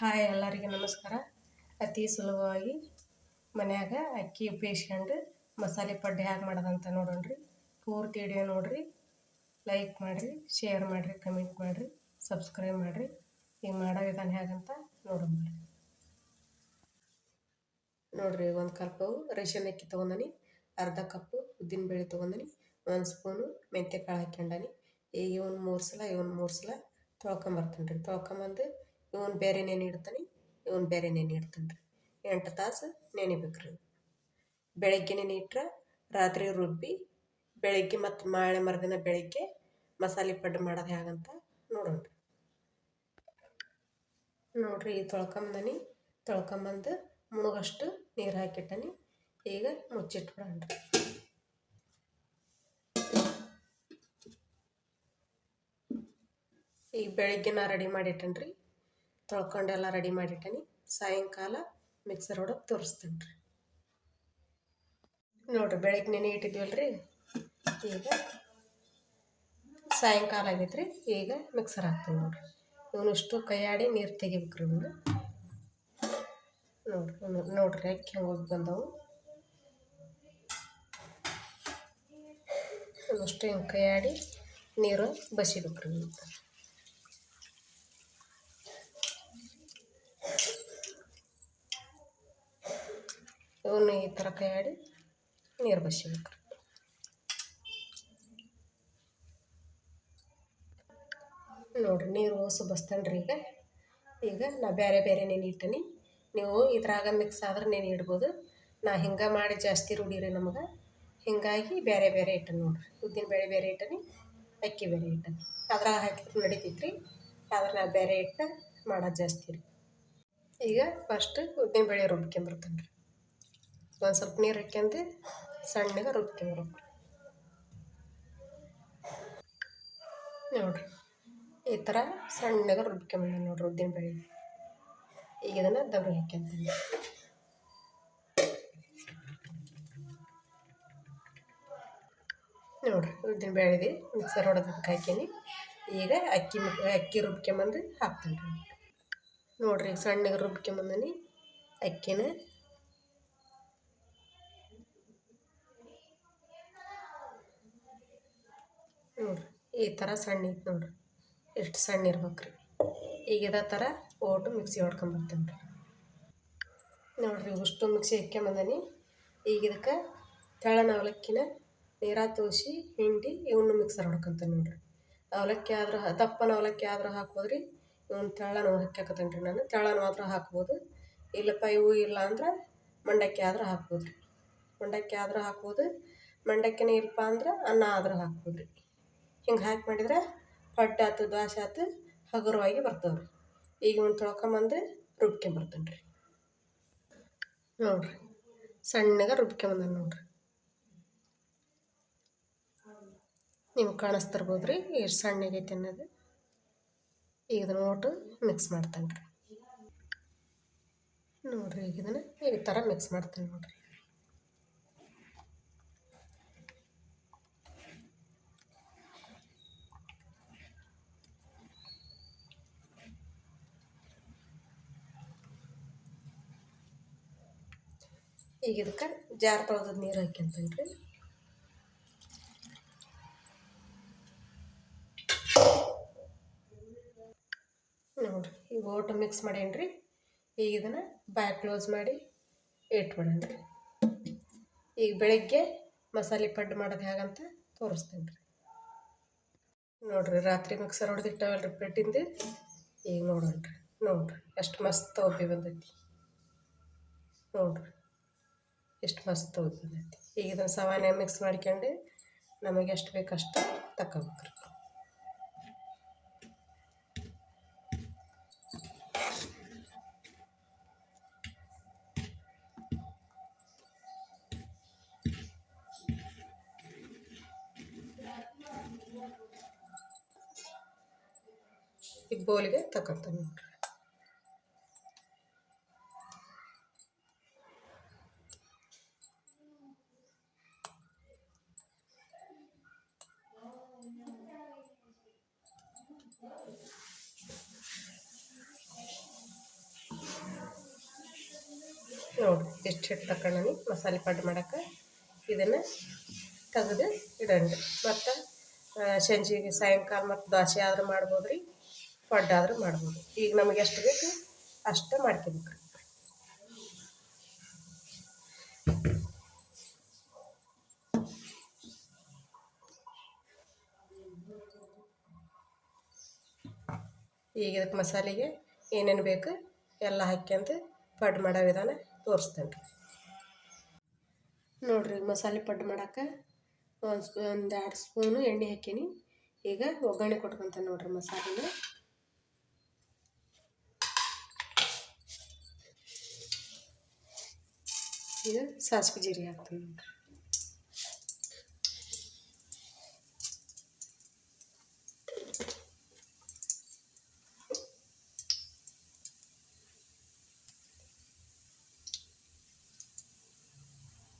Hi ಎಲ್ಲರಿಗೆ ನಮಸ್ಕಾರ. ಅತಿ ಸುಲಭವಾಗಿ ಮನ್ಯಾಗ ಅಕ್ಕಿ ಬೇಯಿಸ್ಕೊಂಡು ಮಸಾಲೆ ಪಡ್ಡೆ ಹೇಗೆ ಮಾಡೋದಂತ ನೋಡೋಣ್ರಿ. ಪೂರ್ತಿ ವಿಡಿಯೋ ನೋಡಿರಿ. ಲೈಕ್ ಮಾಡಿರಿ ಶೇರ್ ಮಾಡಿರಿ ಕಮೆಂಟ್ ಮಾಡಿರಿ ಸಬ್ಸ್ಕ್ರೈಬ್ ಮಾಡಿರಿ. ಈಗ ಮಾಡೋ ವಿಧಾನ ಹೇಗಂತ ನೋಡೋಣ ನೋಡಿರಿ ಒಂದು ಕಪ್ಪು ರೇಷನ್ ಅಕ್ಕಿ ತೊಗೊಂಡನಿ, ಅರ್ಧ ಕಪ್ಪು ಉದ್ದಿನಬೇಳೆ ತೊಗೊಂಡನಿ, ಒಂದು ಸ್ಪೂನು ಮೆಂತ್ಯ ಕಾಳು ಹಾಕ್ಯಂಡನಿ. ಈಗ ಇವನು ಮೂರು ಸಲ, ಇವನು ಮೂರು ಸಲ ತೊಳ್ಕೊಂಬರ್ತೀನಿ ರೀ ತೊಳ್ಕೊಂಬಂದು ಇವನು ಬೇರೆ ನೆನೆ ಇಡ್ತಾನೆ, ಇವನು ಬೇರೆ ನೆನೆ ಇಡ್ತಾನೆ ರೀ ಎಂಟು ತಾಸು ನೆನಿಬೇಕ್ರಿ ಬೆಳಗ್ಗೆ ನೆನೆ ಇಟ್ರೆ, ರಾತ್ರಿ ರುಬ್ಬಿ, ಬೆಳಗ್ಗೆ ಮತ್ತು ಮಾಳೆ ಮರುದಿನ ಬೆಳಗ್ಗೆ ಮಸಾಲೆ ಪಡ್ಡು ಮಾಡೋದು ಹೇಗಂತ ನೋಡೋಣ ನೋಡ್ರಿ ಈ ತೊಳ್ಕೊಂಬನಿ ತೊಳ್ಕೊಂಬಂದು ಮುಳುಗಷ್ಟು ನೀರು ಹಾಕಿಟ್ಟನಿ, ಈಗ ಮುಚ್ಚಿಟ್ಬಿಡೋಣ ಈಗ ಬೆಳಗ್ಗೆ ನಾ ರೆಡಿ ಮಾಡಿಟ್ಟನ್ರಿ. ತೊಳ್ಕೊಂಡೆಲ್ಲ ರೆಡಿ ಮಾಡಿಟ್ಟೇನಿ. ಸಾಯಂಕಾಲ ಮಿಕ್ಸರ್ ಹೊಡೋಕೆ ತೋರಿಸ್ತೀನಿ ರೀ. ನೋಡಿರಿ ಬೆಳಗ್ಗೆ ನೆನೆ ಇಟ್ಟಿದ್ವಲ್ಲ ರೀ ಈಗ ಸಾಯಂಕಾಲ ಆಗೈತೆ ರೀ ಈಗ ಮಿಕ್ಸರ್ ಹಾಕ್ತೀನಿ ನೋಡಿರಿ. ಇವನಿಷ್ಟು ಕೈಯಾಡಿ ನೀರು ತೆಗಿಬೇಕು ರೀ ಇವನು. ನೋಡ್ರಿ ನೋಡ್ರಿ ಅಕ್ಕಿ ಹೆಂಗೆ ಹೋಗಿ ಬಂದವು. ಇವಷ್ಟು ಹಿಂಗೆ ಕೈಯಾಡಿ ನೀರು ಬಸಿಬೇಕು ರೀ ಇವನ್ನ ಈ ಥರ ಕೈಯಾಡಿ ನೀರು ಬಸಿಬೇಕು ನೋಡಿರಿ ನೀರು ಓಸು ರೀ ಈಗ. ಈಗ ನಾ ಬೇರೆ ಬೇರೆ ನೆನೆ ಇಟ್ಟನಿ. ನೀವು ಇದ್ರಾಗ ಮಿಕ್ಸ್ ಆದ್ರೆ ನೆನೆ ಇಡ್ಬೋದು. ನಾ ಹಿಂಗೆ ಮಾಡಿ ಜಾಸ್ತಿ ರೂಢಿರಿ ನಮಗೆ. ಹಿಂಗಾಗಿ ಬೇರೆ ಬೇರೆ ಇಟ್ಟನಿ ನೋಡಿರಿ. ಉದ್ದಿನ ಬೇಳೆ ಬೇರೆ ಇಟ್ಟನಿ, ಅಕ್ಕಿ ಬೇರೆ ಇಟ್ಟನಿ. ಅದ್ರಾಗ ಹಾಕಿ ನಡಿತೈತೆ ರೀ ಆದ್ರೆ ನಾ ಬೇರೆ ಇಟ್ಟು ಮಾಡೋದು ಜಾಸ್ತಿ ರೀ. ಈಗ ಫಸ್ಟ್ ಉದ್ದಿನ ಬೇಳೆ ರುಬ್ಕೊಂಬರ್ತೇನೆ ರೀ ಒಂದು ಸ್ವಲ್ಪ ನೀರು ಹಾಕ್ಯಂದು ಸಣ್ಣಗೆ ರುಬ್ಕೊಂಬರ್ಬೇಕು ನೋಡಿರಿ, ಈ ಥರ ಸಣ್ಣಗೆ ರುಬ್ಕೊಂಬಂದ ನೋಡ್ರಿ ಉದ್ದಿನ ಬೇಳೆ. ಈಗ ಇದನ್ನು ದಬ್ರಿ ಹಾಕ್ಯಂತೀನಿ ನೋಡಿರಿ, ಉದ್ದಿನ ಬೇಳೆದಿ ಮಿಕ್ಸರ್ ಹೊಡೆದಕ್ಕೆ ಹಾಕೀನಿ ಈಗ ಅಕ್ಕಿ ಅಕ್ಕಿ ರುಬ್ಕೊಂಬಂದು ಹಾಕ್ತೀನಿ ರೀ ನೋಡಿರಿ ಸಣ್ಣಗೆ ರುಬ್ಕೊಂಬಂದನಿ ಅಕ್ಕಿನ ನೋಡಿರಿ. ಈ ಥರ ಸಣ್ಣ ಐತೆ ನೋಡಿರಿ. ಎಷ್ಟು ಸಣ್ಣ ಇರ್ಬೇಕು ರೀ ಈಗ ಇದೇ ಥರ ಓಟು ಮಿಕ್ಸಿ ಹೊಡ್ಕೊಂಬರ್ತೇನೆ ರೀ ನೋಡಿರಿ. ಇಷ್ಟು ಮಿಕ್ಸಿ ಇಕ್ಕೊಂಬಂದನಿ ಈಗ ಇದಕ್ಕೆ ತೆಳ್ಳನ ಅವಲಕ್ಕಿನ ನೀರ ತೋಸಿ, ಹಿಂಡಿ ಇವನ್ನ ಮಿಕ್ಸರ್ ಹೊಡ್ಕೊಂತೇನೆ ನೋಡಿರಿ. ಅವಲಕ್ಕಿ ಆದ್ರೆ ದಪ್ಪನ ಅವಲಕ್ಕಿ ಆದ್ರೆ ಹಾಕೋದ್ರಿ ರೀ ಇವನು ತೆಳ್ಳನ ಹಾಕ್ಯಾಕತ್ತೇನೆ ರೀ ನಾನು. ತೆಳನ ಆದ್ರೆ ಹಾಕ್ಬೋದು. ಇಲ್ಲಪ್ಪ, ಇವು ಇಲ್ಲ ಅಂದ್ರೆ ಮಂಡಕ್ಕಿ ಆದ್ರೆ ಹಾಕ್ಬೋದು ರೀ ಮಂಡಕ್ಕಿ ಆದ್ರೆ ಹಾಕ್ಬೋದು. ಮಂಡಕ್ಕಿನೇ ಇಲ್ಲಪ್ಪ ಅಂದ್ರೆ ಅನ್ನ ಆದ್ರೆ ಹಾಕ್ಬೋದು ರೀ ಹಿಂಗೆ ಹಾಕಿ ಮಾಡಿದ್ರೆ ಹೊಟ್ಟೆ ಆತು, ದ್ವಾಸೆ ಆತು, ಹಗುರವಾಗಿ ಬರ್ತಾವೆ ರೀ ಈಗ ಒಂದು ತೊಳ್ಕೊಂಬಂದು ರುಬ್ಕೊಂಬರ್ತೇನೆ ರೀ. ನೋಡಿರಿ, ಸಣ್ಣಗೆ ರುಬ್ಕೊಂಬಂದ ನೋಡಿರಿ. ನಿಮ್ಗೆ ಕಾಣಿಸ್ತಿರ್ಬೋದು ರೀ ಎಷ್ಟು ಸಣ್ಣಗೈತೆ ಅನ್ನೋದು. ಈಗ ಇದನ್ನು ಒಟ್ಟು ಮಿಕ್ಸ್ ಮಾಡ್ತೇನೆ ರೀ ನೋಡಿರಿ, ಈಗ ಇದನ್ನು ಈ ಥರ ಮಿಕ್ಸ್ ಮಾಡ್ತೇನೆ ನೋಡಿರಿ. ಈಗ ಇದಕ್ಕೆ ಜಾರ್ ತೊಳೆದ ನೀರು ಹಾಕ್ಯಂತೀನಿ ರೀ ನೋಡಿರಿ, ಈಗ ಓಟು ಮಿಕ್ಸ್ ಮಾಡೇನಿ ರೀ ಈಗ ಇದನ್ನು ಕ್ಲೋಸ್ ಮಾಡಿ ಇಟ್ಬಿಡೋಣ ರೀ ಈಗ ಬೆಳಗ್ಗೆ ಮಸಾಲೆ ಪಡ್ಡು ಮಾಡೋದು ಹೇಗಂತ ತೋರಿಸ್ತೇನೆ ರೀ ನೋಡಿರಿ, ರಾತ್ರಿ ಮಿಕ್ಸರ್ ಹೊಡೆದಿಟ್ಟವಲ್ಲ ರೀ ಪೆಟ್ಟಿಂದು ಈಗ ನೋಡೋಣ ರೀ ನೋಡಿರಿ, ಎಷ್ಟು ಮಸ್ತ್ ಒಬ್ಬಿ ಬಂದೈತಿ. ನೋಡಿರಿ. ಎಷ್ಟು ಮಸ್ತ್ ಒಬ್ಬಿ ಈಗ ಇದನ್ನು ಸವಾನೆ ಮಿಕ್ಸ್ ಮಾಡ್ಕೊಂಡು ನಮಗೆ ಎಷ್ಟು ಬೇಕಷ್ಟು ತಗೋಬೇಕು ರೀ ಈ ಬೋಲಿಗೆ ತಗೊಂತಾನೆ ನೋಡ್ರಿ. ಹಿಟ್ಟು ತಗೊಂಡು ಮಸಾಲೆ ಪಡ್ಡು ಮಾಡೋಕೆ. ಇದನ್ನು ತೆಗೆದು ಇಡೋಣ. ಮತ್ತು ಸಂಜೆಗೆ ಸಾಯಂಕಾಲ ಮತ್ತು ದೋಸೆ ಆದರೂ ಮಾಡ್ಬೋದು ರೀ ಪಡ್ಡು ಆದರೂ ಮಾಡ್ಬೋದು. ಈಗ ನಮಗೆ ಎಷ್ಟು ಬೇಕು ಅಷ್ಟು ಮಾಡ್ಕೊಬೇಕು. ಈಗ ಇದಕ್ಕೆ ಮಸಾಲೆಗೆ ಏನೇನು ಬೇಕು ಎಲ್ಲ ಹಾಕ್ಯಂತ ಪಡ್ಡು ಮಾಡೋ ವಿಧಾನ ತೋರಿಸ್ತೇನೆ ರೀ ನೋಡಿರಿ ಮಸಾಲೆ ಪಡ್ಡು ಮಾಡೋಕ್ಕೆ ಒಂದು ಒಂದು ಎರಡು ಸ್ಪೂನು ಎಣ್ಣೆ ಹಾಕೀನಿ. ಈಗ ಒಗ್ಗರಣೆ ಕೊಟ್ಕೊಂತ ನೋಡಿರಿ ಮಸಾಲೆನ. ಈಗ ಸಾಸಿವೆ ಜೀರಿಗೆ ಹಾಕ್ತೀನಿ ನೋಡಿರಿ.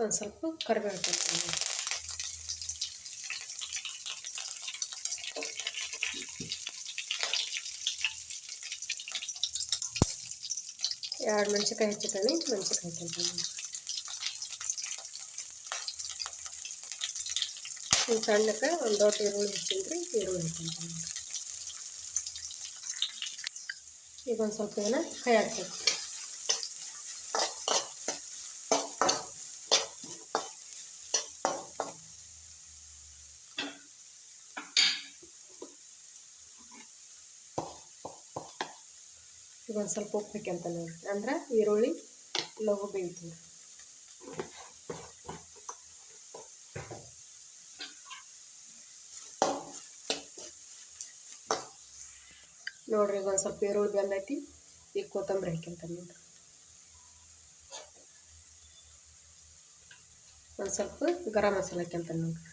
ಒಂದು ಸ್ವಲ್ಪ ಕರಿಬೇವು ಹಾಕ್ತೀನಿ ಎರಡು ಮೆಣಸಿನ್ಕಾಯಿ ಹೆಚ್ಚಿದ್ದೀನಿ ಮೆಣಸಿನ್ಕಾಯಿ ಹಾಕ್ತೀನಿ ಈ ಸಣ್ಣಕ್ಕೆ ಒಂದು ದೊಡ್ಡ ಈರುಳ್ಳಿ ಹೆಚ್ಚಿನಿ ರೀ ಈರುಳ್ಳಿ ಹಾಕ್ಕೊಂತೀನಿ ಈಗ ಒಂದು ಸ್ವಲ್ಪ ಇದನ್ನು ಕೈ ಹಾಕ್ಬೇಕು ಈಗ ಒಂದು ಸ್ವಲ್ಪ ಉಪ್ಪು ಹಾಕ್ಯಂತ ನೋಡಿ ಅಂದ್ರೆ ಈರುಳ್ಳಿ ಲಘು ಬೇಯ್ತೀವಿ ನೋಡ್ರಿ ಈಗ ಒಂದು ಸ್ವಲ್ಪ ಈರುಳ್ಳಿ ಬೆಂದೈತಿ ಈಗ ಕೊತ್ತಂಬರಿ ಹಾಕ್ಯಂತ ನೋಡ್ರಿ ಒಂದು ಸ್ವಲ್ಪ ಗರಂ ಮಸಾಲೆ ಹಾಕ್ಯಂತ ನೋಡ್ರಿ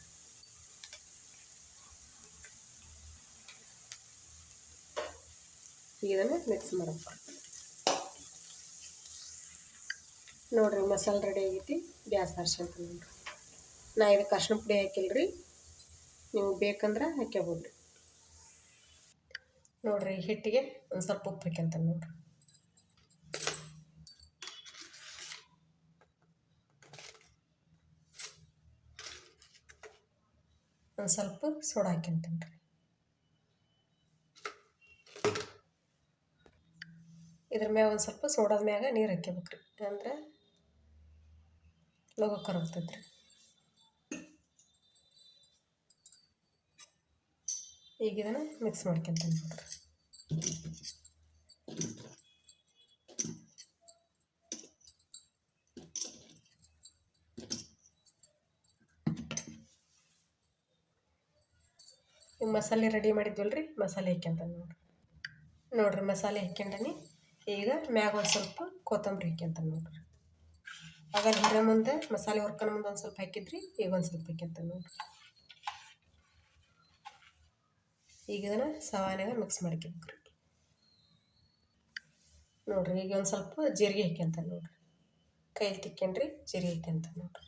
ಈಗ ಇದನ್ನು ಮಿಕ್ಸ್ ಮಾಡಪ್ಪ ನೋಡ್ರಿ ಮಸಾಲೆ ರೆಡಿ ಆಗೈತಿ, ಗ್ಯಾಸ್ ಹರ್ಸ್ಕೊಂತ ನೋಡ್ರಿ ನಾ ಇದಕ್ಕೆ ಅರ್ಶಿನ ಪುಡಿ ಹಾಕಿಲ್ರಿ ನೀವು ಬೇಕಂದ್ರೆ ಹಾಕ್ಯಬೋದ್ರಿ. ನೋಡ್ರಿ ಹಿಟ್ಟಿಗೆ ಒಂದು ಸ್ವಲ್ಪ ಉಪ್ಪು ಹಾಕ್ಯಂತ ನೋಡ್ರಿ ಒಂದು ಸ್ವಲ್ಪ ಸೋಡಾ ಹಾಕ್ಯಂತೀನಿ ಇದ್ರ ಮ್ಯಾಗ ಒಂದು ಸ್ವಲ್ಪ ಸೋಡಾದ ಮ್ಯಾಗ ನೀರು ಹಾಕ್ಯಬೇಕ್ರಿ. ಅಂದ್ರೆ ಲೋಗ ರೀ ಈಗ ಇದನ್ನು ಮಿಕ್ಸ್ ಮಾಡ್ಕೊಂತೀನಿ ನೋಡ್ರಿ ಮಸಾಲೆ ರೆಡಿ ಮಾಡಿದ್ವಲ್ರಿ? ಮಸಾಲೆ ಹಾಕ್ಯಂತ ನೋಡ್ರಿ. ನೋಡ್ರಿ ಮಸಾಲೆ ಹಾಕ್ಯಂಡನಿ. ಈಗ ಮ್ಯಾಗ ಒಂದು ಸ್ವಲ್ಪ ಕೊತ್ತಂಬರಿ ಹಾಕ್ಯಂತ ನೋಡ್ರಿ. ಆಗ ಹಿರ ಮುಂದೆ ಮಸಾಲೆ ಹೊರ್ಕನ ಮುಂದೆ ಒಂದು ಸ್ವಲ್ಪ ಹಾಕಿದ್ರಿ, ಈಗ ಒಂದು ಸ್ವಲ್ಪ ಹಾಕ್ಯಂತ ನೋಡ್ರಿ. ಈಗ ಇದನ್ನು ಸವಾನ್ಯಾಗ ಮಿಕ್ಸ್ ಮಾಡ್ಕೊಬೇಕ್ರಿ. ನೋಡ್ರಿ, ಈಗ ಒಂದು ಸ್ವಲ್ಪ ಜೀರಿಗೆ ಹಾಕ್ಯಂತ ನೋಡ್ರಿ. ಕೈ ತಿಕ್ಕೇನ್ರಿ, ಜೀರಿಗೆ ಹಾಕ್ಯಂತ ನೋಡ್ರಿ.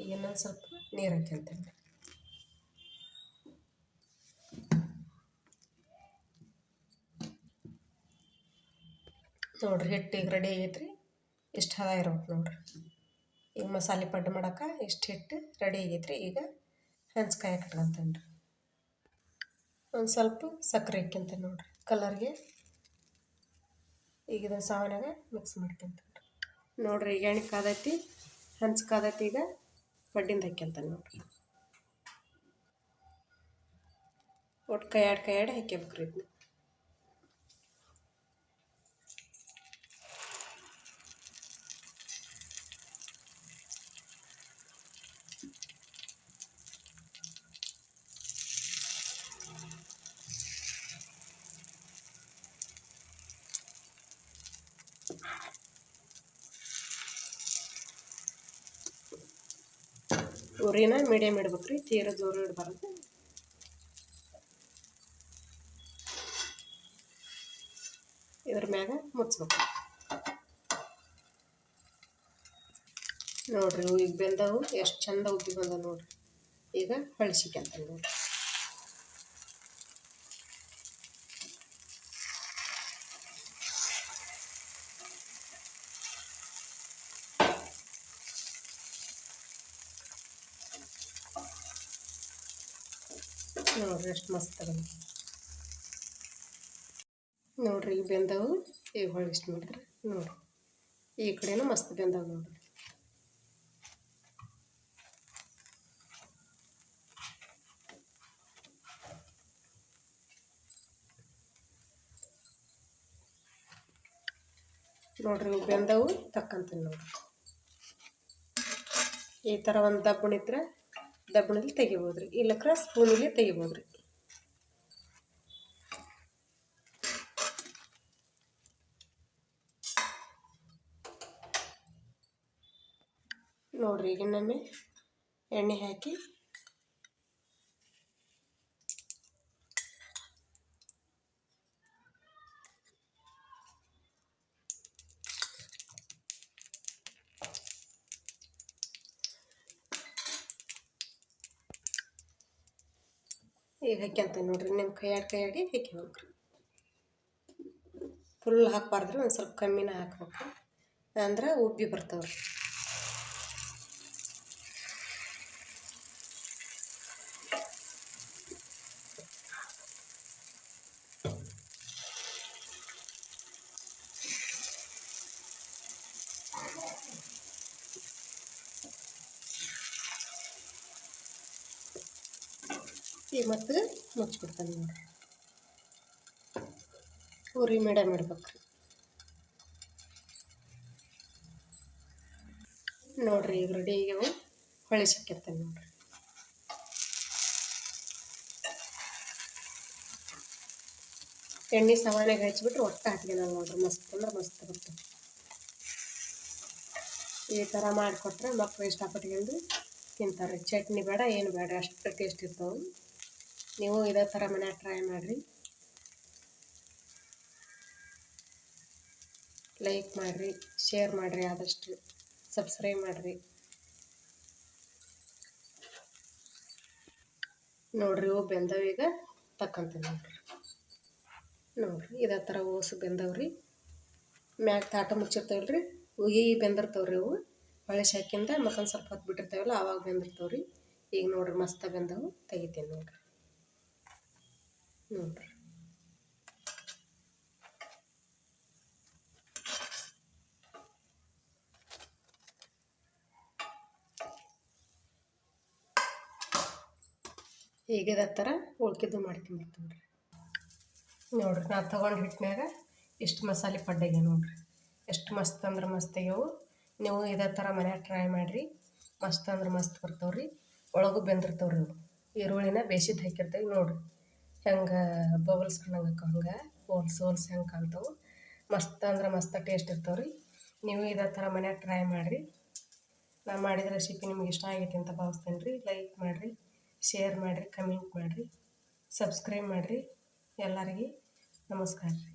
ಈಗ ಇನ್ನೊಂದು ಸ್ವಲ್ಪ ನೀರು ಹಾಕ್ಯಂತ ನೋಡ್ರಿ ಹಿಟ್ಟು ಈಗ ರೆಡಿ ಆಗೈತ್ರಿ. ಇಷ್ಟು ಹದ ಇರ್ಬೇಕು ನೋಡ್ರಿ. ಈಗ ಮಸಾಲೆ ಪಡ್ಡು ಮಾಡೋಕೆ ಇಷ್ಟು ಹಿಟ್ಟು ರೆಡಿ ಆಗೈತ್ರಿ. ಈಗ ಹಂಚ್ಕಾಯಿ ಕಟ್ಕೊಂತೇನೆ ರೀ ಒಂದು ಸ್ವಲ್ಪ ಸಕ್ಕರೆ ಹಾಕ್ಯಂತ ನೋಡ್ರಿ. ಕಲರ್ಗೆ ಈಗ ಇದನ್ನು ಸಾವನಾಗ ಮಿಕ್ಸ್ ಮಾಡ್ಕೊಂತೀನಿ ನೋಡ್ರಿ ಈಗ ಎಣ್ಣೆ ಕಾದೈತಿ ಹಂಚ್ ಕಾದೈತಿ ಈಗ ಪಡ್ಡಿಂದ ಹಾಕ್ಯಂತ ನೋಡ್ರಿ. ಒಟ್ಟು ಕೈ ಎರಡು ಕೈ ಎರಡು ಹಾಕ್ಯಬೇಕ್ರಿ ಇದನ್ನ. ಉರಿನ ಮೀಡಿಯಮ್ ಇಡ್ಬೇಕು ರೀ ತೀರ ಜೋರು ಇಡಬಾರ್ದು. ಇದ್ರ ಮ್ಯಾಗ ಮುಚ್ಬೇಕು. ನೋಡ್ರಿ ಈಗ ಬೆಂದವು ಎಷ್ಟು ಚಂದ ಉಬ್ಬಿ ಬಂದ ನೋಡ್ರಿ. ಈಗ ಹಳ್ಸಿಕ್ಯಂತ ನೋಡ್ರಿ. ನೋಡ್ರಿ ಎಷ್ಟು ಮಸ್ತ್ ಅದ. ನೋಡ್ರಿ ಈಗ ಬೆಂದವು, ಈಗ ಹೊಳ್ಳಿ ಇಷ್ಟು ಮಾಡಿದ್ರೆ ನೋಡ್ರಿ. ಈ ಕಡೆನೂ ಮಸ್ತ್ ಬೆಂದವು ನೋಡ್ರಿ. ನೋಡ್ರಿ ಇವು ಬೆಂದವು ತಕ್ಕಂತೀನಿ ನೋಡ್ರಿ. ಈ ಥರ ಒಂದು ದಬ್ಬಣ ಇದ್ರೆ ದಬ್ಬಣಲ್ಲಿ ತೆಗಿಬೋದು ರೀ. ಇಲ್ಲ ಕ್ರಾಸ್ ಸ್ಪೂನಲ್ಲಿ ತೆಗಿಬೋದು ರೀ. ನೋಡ್ರಿ ಈಗ ಎಣ್ಣೆ ಹಾಕಿ ಈಗ ಹಾಕ್ಯಂತ ನೋಡ್ರಿ ನಿಮ್ಮ ಕೈಯಾಡಿ ಕೈಯಾಡಿ ಹಾಕ್ಯಬೇಕ್ರಿ ಫುಲ್ ಹಾಕ್ಬಾರ್ದ್ರಿ, ಒಂದು ಸ್ವಲ್ಪ ಕಮ್ಮಿನ ಹಾಕ್ಬೇಕು. ಅಂದ್ರೆ ಉಬ್ಬಿ ಬರ್ತಾವ್ರಿ. ಈಗ ಮತ್ತು ಮುಚ್ಚಿಬಿಡ್ತೀನಿ ನೋಡಿರಿ. ಉರಿ ಮೀಡಿಯಮ್ ಇಡ್ಬೇಕ್ರಿ ನೋಡಿರಿ ಈಗ ರೆಡಿ ಆಗ್ಯಾವು ಹೊಳೆ ಸಿಕ್ಕಿರ್ತಾನೆ ನೋಡಿರಿ. ಎಣ್ಣೆ ಸವಾಣೆಗೆ ಹಚ್ಬಿಟ್ರೆ ಒಟ್ಟು ಹಾಕ್ತೀನಲ್ಲ ನೋಡ್ರಿ, ಮಸ್ತ್ ಅಂದ್ರೆ ಮಸ್ತ್ ಬರ್ತದೆ. ಈ ಥರ ಮಾಡಿಕೊಟ್ರೆ ಮಕ್ಕಳು ಇಷ್ಟಪಟ್ಕೊಂಡು ತಿಂತಾರೆ. ಚಟ್ನಿ ಬೇಡ, ಏನು ಬೇಡ, ಅಷ್ಟು ಟೇಸ್ಟ್ ಇರ್ತಾವೆ. ನೀವು ಇದೇ ಥರ ಮನ್ಯಾಗ ಟ್ರೈ ಮಾಡಿರಿ. ಲೈಕ್ ಮಾಡಿರಿ ಶೇರ್ ಮಾಡಿರಿ ಆದಷ್ಟು ಸಬ್ಸ್ಕ್ರೈಬ್ ಮಾಡಿರಿ. ನೋಡಿರಿ ಇವು ಬೆಂದವು ಈಗ ತಕ್ಕಂತೀನಿ ನೋಡ್ರಿ. ನೋಡಿರಿ ಇದೇ ಥರ ಓಸು ಬೆಂದವ್ರಿ. ಮ್ಯಾಗ ತಾಟ ಮುಚ್ಚಿರ್ತಾವಲ್ರಿ ಉಗಿ ಬೆಂದಿರ್ತಾವ್ರಿ ಅವು ಹೊಳೆ ಶಾಕಿಂದ ಮತ್ತೊಂದು ಸ್ವಲ್ಪ ಹೊತ್ತು ಬಿಟ್ಟಿರ್ತಾವಲ್ಲ ಆವಾಗ ಬೆಂದಿರ್ತಾವ್ರಿ. ಈಗ ನೋಡ್ರಿ ಮಸ್ತ ಬೆಂದವು, ತೆಗಿತೀನಿ ನೋಡ್ರಿ. ನೋಡ್ರಿ ಈಗ ಇದೇ ಥರ ಉಳ್ಕಿದ್ದು ಮಾಡ್ಕೊಂಬರ್ತೀನಿ ನೋಡ್ರಿ. ನಾ ತೊಗೊಂಡು ಹಿಟ್ಟಿನಾಗ ಇಷ್ಟು ಮಸಾಲೆ ಪಡ್ಡೆಗೆ ನೋಡ್ರಿ. ಎಷ್ಟು ಮಸ್ತ್ ಅಂದ್ರೆ ಮಸ್ತ್ ಆಗ್ಯವು. ನೀವು ಇದೇ ಥರ ಮನ್ಯಾಗ ಟ್ರೈ ಮಾಡಿರಿ. ಮಸ್ತ್ ಅಂದ್ರೆ ಮಸ್ತ್ ಬರ್ತಾವ್ರಿ. ಒಳಗೂ ಬೆಂದಿರ್ತಾವ್ರಿ ಇವು. ಈರುಳ್ಳಿನ ಬೇಯಿಸಿದ್ದು ಹಾಕಿರ್ತೀವಿ ನೋಡ್ರಿ. ಹೆಂಗೆ ಬಬಲ್ಸ್ ಕಾಣಂಗೆ ಹಂಗೆ ಹೋಲ್ಸ್ ಹೋಲ್ಸ್ ಹೆಂಗೆ ಕಾಣ್ತಾವು. ಮಸ್ತ್ ಅಂದ್ರೆ ಮಸ್ತ್ ಟೇಸ್ಟ್ ಇರ್ತಾವ್ರಿ. ನೀವು ಇದೇ ಥರ ಮನ್ಯಾಗ ಟ್ರೈ ಮಾಡಿರಿ. ನಾ ಮಾಡಿದ ರೆಸಿಪಿ ನಿಮ್ಗೆ ಇಷ್ಟ ಆಗೈತೆ ಅಂತ ಭಾವಿಸ್ತೇನೆ ರೀ ಲೈಕ್ ಮಾಡಿರಿ ಶೇರ್ ಮಾಡಿರಿ ಕಮೆಂಟ್ ಮಾಡಿರಿ ಸಬ್ಸ್ಕ್ರೈಬ್ ಮಾಡಿರಿ. ಎಲ್ಲರಿಗೆ ನಮಸ್ಕಾರ ರೀ